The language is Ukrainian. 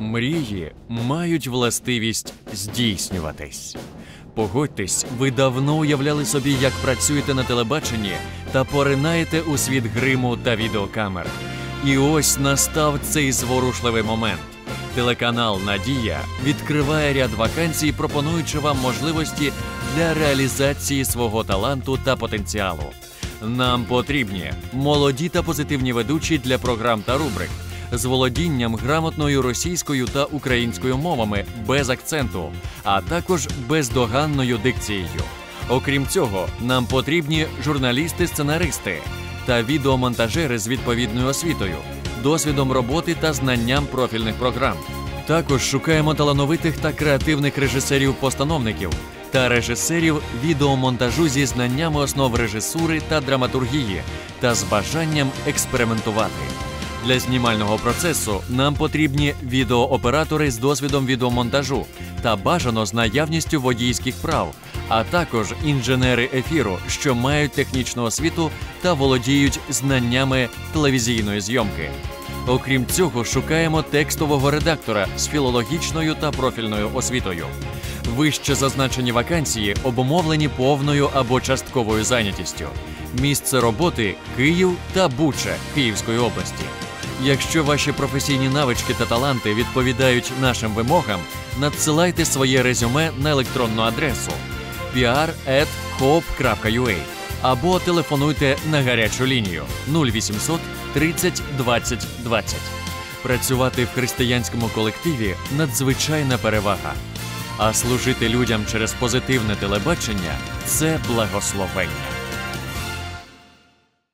Мрії мають властивість здійснюватись. Погодьтесь, ви давно уявляли собі, як працюєте на телебаченні та поринаєте у світ гриму та відеокамер. І ось настав цей зворушливий момент. Телеканал Надія відкриває ряд вакансій, пропонуючи вам можливості для реалізації свого таланту та потенціалу. Нам потрібні молоді та позитивні ведучі для програм та рубрик з володінням грамотною російською та українською мовами без акценту, а також бездоганною дикцією. Окрім цього, нам потрібні журналісти-сценаристи та відеомонтажери з відповідною освітою, досвідом роботи та знанням профільних програм. Також шукаємо талановитих та креативних режисерів-постановників та режисерів відеомонтажу зі знаннями основ режисури та драматургії та з бажанням експериментувати. Для знімального процесу нам потрібні відеооператори з досвідом відеомонтажу та бажано з наявністю водійських прав, а також інженери ефіру, що мають технічну освіту та володіють знаннями телевізійної зйомки. Окрім цього, шукаємо текстового редактора з філологічною та профільною освітою. Вище зазначені вакансії обумовлені повною або частковою зайнятістю. Місце роботи Київ та Буча Київської області. Якщо ваші професійні навички та таланти відповідають нашим вимогам, надсилайте своє резюме на електронну адресу pr.coop.ua або телефонуйте на гарячу лінію 0800 30 20 20. Працювати в християнському колективі надзвичайна перевага. А служити людям через позитивне телебачення це благословення.